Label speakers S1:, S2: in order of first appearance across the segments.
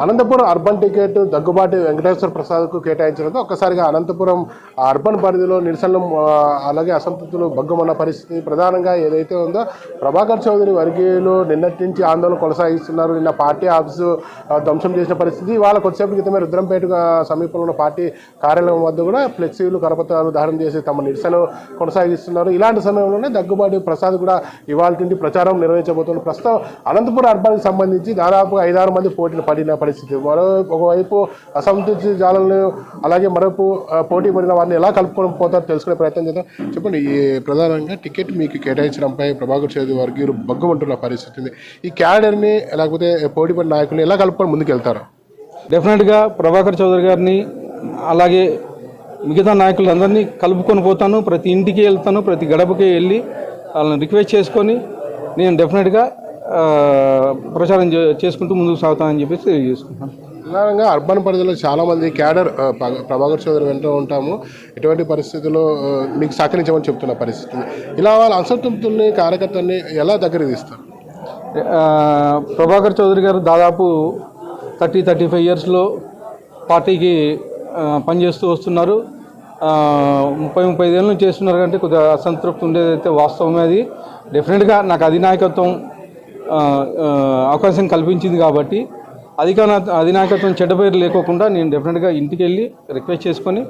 S1: Anantapuram urban ticket Daggubati Venkateswara ప్రసాద్కు కేటాయించడంతో ఒక్కసారిగా అనంతపురం అర్బన్ పరిధిలో నిరసనలు అలాగే అసంతృప్తులు భగ్గుమన్న పరిస్థితి ప్రధానంగా ఏదైతే ఉందో ప్రభాకర్ చౌదరి వర్గీయులు నిన్నటి నుంచి ఆందోళన కొనసాగిస్తున్నారు. నిన్న పార్టీ ఆఫీసు ధ్వంసం చేసిన పరిస్థితి. వాళ్ళ కొద్దిసేపు క్రితమే రుద్రంపేట సమీపంలో ఉన్న పార్టీ కార్యాలయం వద్ద కూడా ఫ్లెక్సీలు కరపత్రాలు దానం చేసి తమ నిరసన కొనసాగిస్తున్నారు. ఇలాంటి సమయంలోనే దగ్గుబాటి ప్రసాద్ కూడా ఇవాళ ప్రచారం నిర్వహించబోతున్నారు ప్రస్తుతం అనంతపురం అర్బన్కి సంబంధించి దాదాపు ఐదారు మంది పోటీలు పడిన పరిస్థితి. మరో ఒకవైపు అసంతృప్తి జాలను అలాగే మరోపు పోటీ పడిన వారిని ఎలా కలుపుకొని పోతారో తెలుసుకునే ప్రయత్నం చేద్దాం. చెప్పండి ఈ ప్రధానంగా టికెట్ మీకు కేటాయించడంపై ప్రభాకర్ చౌదరి వర్గీయులు బగ్గుమంటున్న పరిస్థితి ఉంది. ఈ క్యాడర్ని లేకపోతే పోటీ పడిన నాయకుల్ని ఎలా కలుపుకొని ముందుకెళ్తారు?
S2: డెఫినెట్గా ప్రభాకర్ చౌదరి గారిని అలాగే మిగతా నాయకులందరినీ కలుపుకొని పోతాను. ప్రతి ఇంటికి వెళ్తాను ప్రతి గడపకి వెళ్ళి వాళ్ళని రిక్వెస్ట్ చేసుకొని నేను డెఫినెట్గా ప్రచారం చే- చేసుకుంటూ ముందుకు సాగుతానని చెప్పేసి తెలియజేసుకుంటాను
S1: ప్రధానంగా అర్బన్ పరిధిలో చాలా మంది క్యాడర్ ప్రభాకర్ చౌదరి వెంట ఉంటాము. ఎటువంటి పరిస్థితుల్లో మీకు సహకరించమని చెప్తున్న పరిస్థితి. ఇలా వాళ్ళ అసంతృప్తుల్ని కార్యకర్తల్ని ఎలా దగ్గర తీస్తారు?
S2: ప్రభాకర్ చౌదరి గారు దాదాపు థర్టీ థర్టీ ఫైవ్ ఇయర్స్లో పార్టీకి పనిచేస్తూ వస్తున్నారు. ముప్పై ముప్పై ఐదేళ్ళ నుంచి చేస్తున్నారు. కంటే కొద్దిగా అసంతృప్తి ఉండేదైతే వాస్తవమే అది. డెఫినెట్గా నాకు అధినాయకత్వం అవకాశం కల్పించింది కాబట్టి అధికార అధినాయకత్వం చెడ్డ పేరు లేకోకుండా నేను డెఫినెట్గా ఇంటికి వెళ్ళి రిక్వెస్ట్ చేసుకొని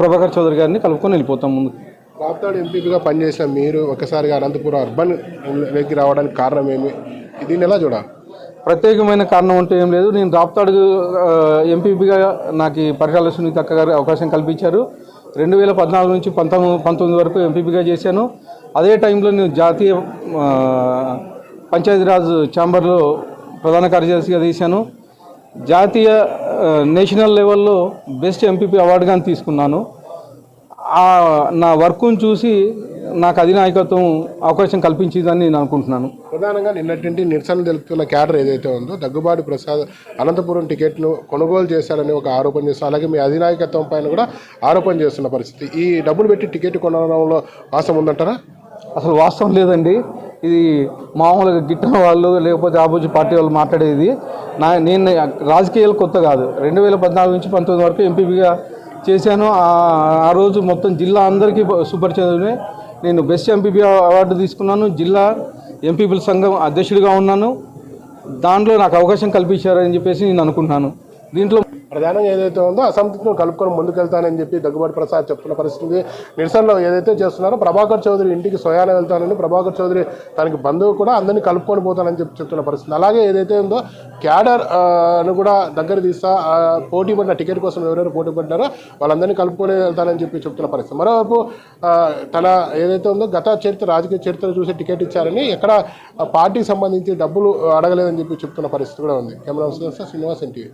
S2: ప్రభాకర్ చౌదరి గారిని కలుపుకొని వెళ్ళిపోతాం ముందుకు
S1: రాప్తాడు ఎంపీపీగా పనిచేసిన మీరు ఒకసారిగా అనంతపురం అర్బన్లోకి రావడానికి కారణం ఏమి? దీన్ని ఎలా చూడాలి
S2: ప్రత్యేకమైన కారణం అంటూ ఏం లేదు. నేను రాప్తాడు ఎంపీపీగా నాకు ఈ పరిటాల సునీత అక్క గారు అవకాశం కల్పించారు. రెండు వేల పద్నాలుగు నుంచి పంతొమ్మిది పంతొమ్మిది వరకు ఎంపీపీగా చేశాను. అదే టైంలో నేను జాతీయ పంచాయతీరాజ్ ఛాంబర్లో ప్రధాన కార్యదర్శిగా తీశాను. జాతీయ నేషనల్ లెవెల్లో బెస్ట్ ఎంపీపీ అవార్డు కానీ తీసుకున్నాను. ఆ, నా వర్క్ను చూసి నాకు అధినాయకత్వం అవకాశం కల్పించిందని నేను అనుకుంటున్నాను.
S1: ప్రధానంగా నిన్నటి నుండి నిరసన తెలుపుతున్న క్యాడర్ ఏదైతే ఉందో దగ్గుబాటి ప్రసాద్ అనంతపురం టికెట్ను కొనుగోలు చేశారని ఒక ఆరోపణ చేస్తున్నారు అలాగే మీ అధినాయకత్వం పైన కూడా ఆరోపణ చేస్తున్న పరిస్థితి. ఈ డబ్బులు పెట్టి టికెట్ కొనడంలో వాసం ఉందంటారా?
S2: అసలు వాస్తవం లేదండి. ఇది మామూలుగా గిట్టిన వాళ్ళు లేకపోతే ఆపోజిట్ పార్టీ వాళ్ళు మాట్లాడేది. నా నేను రాజకీయాలు కొత్త కాదు. రెండు వేల పద్నాలుగు నుంచి పంతొమ్మిది వరకు ఎంపీపీగా చేశాను. ఆ- రోజు మొత్తం జిల్లా అందరికీ సుపరిచితమే నేను బెస్ట్ ఎంపీపీ అవార్డు తీసుకున్నాను. జిల్లా ఎంపీపీల సంఘం అధ్యక్షుడిగా ఉన్నాను. దాంట్లో నాకు అవకాశం కల్పించారని చెప్పేసి నేను అనుకుంటున్నాను. దీంట్లో
S1: ప్రధానంగా ఏదైతే ఉందో అసంతృప్తిని కలుపుకొని ముందుకెళ్తానని చెప్పి దగ్గుబాటి ప్రసాద్ చెప్తున్న పరిస్థితి. నిరసనలో ఏదైతే చేస్తున్నారో ప్రభాకర్ చౌదరి ఇంటికి స్వయాన వెళ్తానని ప్రభాకర్ చౌదరి తనకి బంధువు కూడా అందరినీ కలుపుకొని పోతానని చెప్పి చెప్తున్న పరిస్థితి. అలాగే ఏదైతే ఉందో క్యాడర్ అని కూడా దగ్గర తీస్తా ఆ, పోటీ పడిన టికెట్ కోసం ఎవరెవరు పోటీ పడ్డారో వాళ్ళందరినీ కలుపుకొని వెళ్తానని చెప్పి చెప్తున్న పరిస్థితి. మరోవైపు తన ఏదైతే ఉందో గత చరిత్ర రాజకీయ చరిత్ర చూసి టికెట్ ఇచ్చారని ఎక్కడ పార్టీకి సంబంధించి డబ్బులు అడగలేదని చెప్పి చెప్తున్న పరిస్థితి కూడా ఉంది. Camera Srinivas NTV.